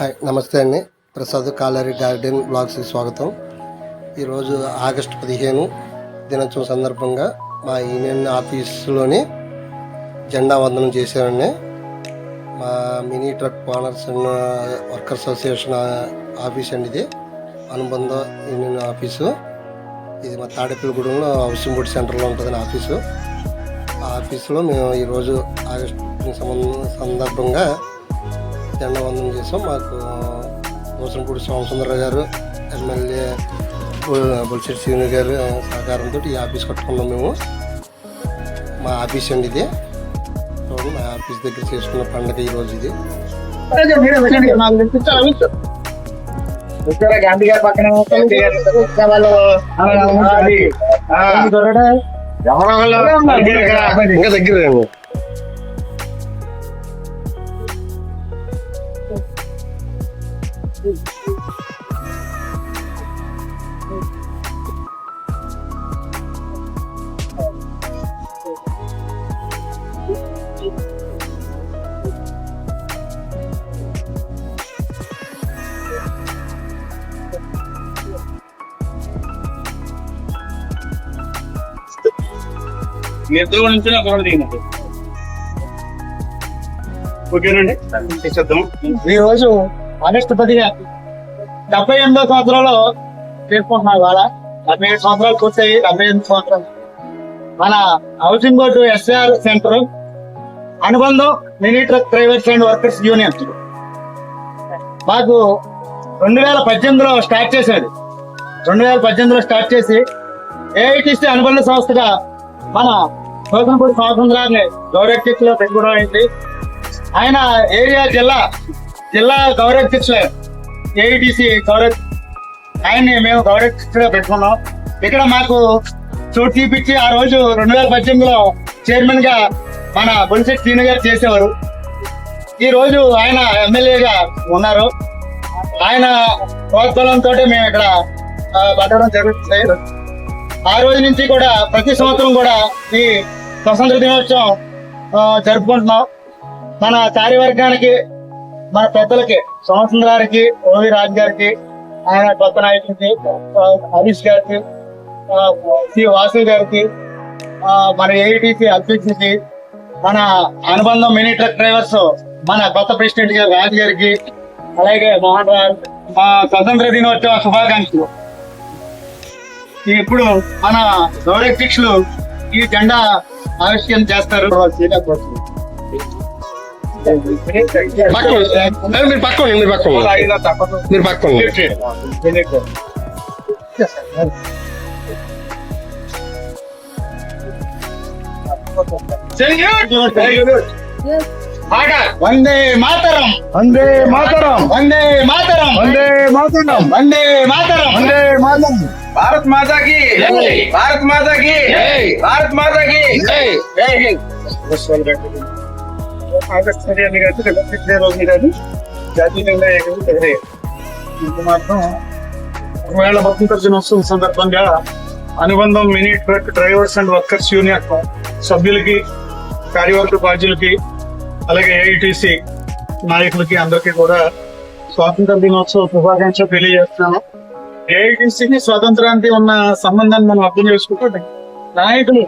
Hi నమస్తే అండి. Prasad calorie garden బ్లాగ్స్కి స్వాగతం. ఈరోజు ఆగస్టు పదిహేను దినోత్సవం సందర్భంగా మా యూనియన్ ఆఫీసులోని జెండా వందనం చేశానండి మా mini truck owners and workers association office అండి ఇది. అనుబంధ యూనియన్ ఆఫీసు. ఇది మా తాడేపల్లిగూడెంలో హౌసింగ్ బోర్డ్ సెంటర్లో ఉంటుంది ఆఫీసు. ఆ ఆఫీసులో మేము ఈరోజు ఆగస్టు సంబంధ సందర్భంగా జెండా వందనం చేసాం. మాకు పోసంపూడి సోమసుందరరావు గారు ఎమ్మెల్యే బొలిశెట్టి శ్రీను గారు సహకారంతో ఈ ఆఫీస్ కట్టుకున్నాం మేము. మా ఆఫీస్ అండి ఇది. చూడండి మా ఆఫీస్ దగ్గర చేసుకున్న పండగ ఈరోజు ఇది. గాంధీ గారి పక్కన? గాంధీ గారి వాళ్ళు అది, ఆ, ఇంకా దగ్గర రండి. మీరు దూరం నుంచి నాకు దిగినట్టు ఓకేనండి చేద్దాం ఈ రోజు ఆగస్టు పదిగా డెబ్బై ఎనిమిదో సంవత్సరంలో చేసుకుంటున్నాం ఇవాళ. డెబ్బై ఏడు సంవత్సరాలు పూర్తయి డెబ్బై ఎనిమిది సంవత్సరాలు. మన హౌసింగ్ బోర్డు ఎస్ఆర్ సెంటర్ అనుబంధం mini truck drivers and workers union. మాకు రెండు వేల పద్దెనిమిదిలో స్టార్ట్ చేసేది. రెండు వేల పద్దెనిమిదిలో స్టార్ట్ చేసి ఏఐటిసి అనుబంధ సంస్థగా మన గౌతమపూడి స్వాతంత్రాన్ని గౌరవక్ష లో పెట్టుకోవడం అయింది. ఆయన ఏరియా జిల్లా జిల్లా గౌరవక్షలే ఏఐటిసి గౌరవ ఆయన్ని మేము గౌరవక్షగా పెట్టుకున్నాం. ఇక్కడ మాకు చోటు చూపించి ఆ రోజు రెండు వేల పద్దెనిమిదిలో చైర్మన్గా మన బొలిశెట్టి శ్రీను గారు చేసేవారు. ఈ రోజు ఆయన ఎమ్మెల్యేగా ఉన్నారు. ఆయన ప్రోత్సాహంతో మేము ఇక్కడ పట్టడం జరుగుతుంది. ఆ రోజు నుంచి కూడా ప్రతి సంవత్సరం కూడా ఈ స్వతంత్ర దినోత్సవం జరుపుకుంటున్నాం. మన కార్యవర్గానికి మన పెద్దలకి సంవత్సరం గారికి ఓవి రాజు గారికి ఆయన కొత్త నాయకుడికి హరీష్ గారికి సి వాసు గారికి మన ఏఐటిసి అధ్యక్షుడికి మన అనుబంధం మినీ ట్రక్ డ్రైవర్స్ మన కొత్త ప్రెసిడెంట్ గారు రాజు గారికి అలాగే మోహన్ రావు మా స్వతంత్ర దినోత్సవ శుభాకాంక్షలు. ఇప్పుడు మన గౌరవశిక్షులు ఈ జెండా ఆవిష్కరణ చేస్తారు. పక్కన మీరు పక్కన ఉండండి, మీరు పక్కన ఉండండి. మీరు పక్కన ఉండండి. వందే మాతరం వందే మాతరం వందే మాతరం వందే మాతరం వందే మాతరం వందే మాతరం భారత్ మాతా కి భారత్ మాతా కి భారత్ మాతా కి జై హింద్ కాదు రిపబ్లిక్ డే రోజు కానీ జాతీయ జెండా ఎగరేది మాత్రం ఒకవేళ స్వతంత్ర దినోత్సవం సందర్భంగా అనుబంధం mini truck drivers and workers union సభ్యులకి కార్యవర్గ బాధ్యులకి అలాగే ఏఐటిసి నాయకులకి అందరికీ కూడా స్వాతంత్ర దినోత్సవ శుభాకాంక్షలు తెలియజేస్తున్నాను. ఏఐటిసికి స్వాతంత్రానికి ఉన్న సంబంధాన్ని మనం అర్థం చేసుకుంటే నాయకులు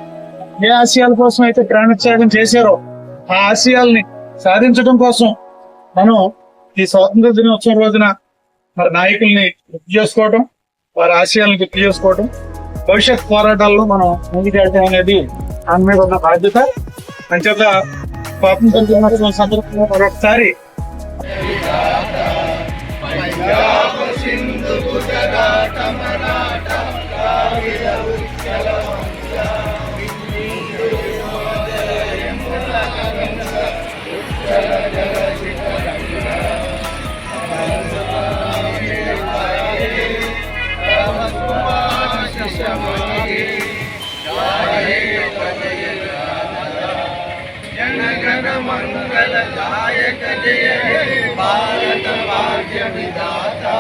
ఏ ఆశయాల కోసం అయితే ప్రాణత్యాగం చేశారో ఆ ఆశయాల్ని సాధించడం కోసం మనం ఈ స్వాతంత్ర దినోత్సవం రోజున మరి నాయకుల్ని గుర్తు చేసుకోవటం వారి ఆశయాలను గుర్తు చేసుకోవటం భవిష్యత్ పోరాటాల్లో మనం ముందుకెళ్ళడం అనేది దాని మీద ఉన్న బాధ్యత. అంచేత స్వాతంత్ర దినోత్సవం సందర్భంగా మరొకసారి मंगल गायक जय भारत भाग्य विदाता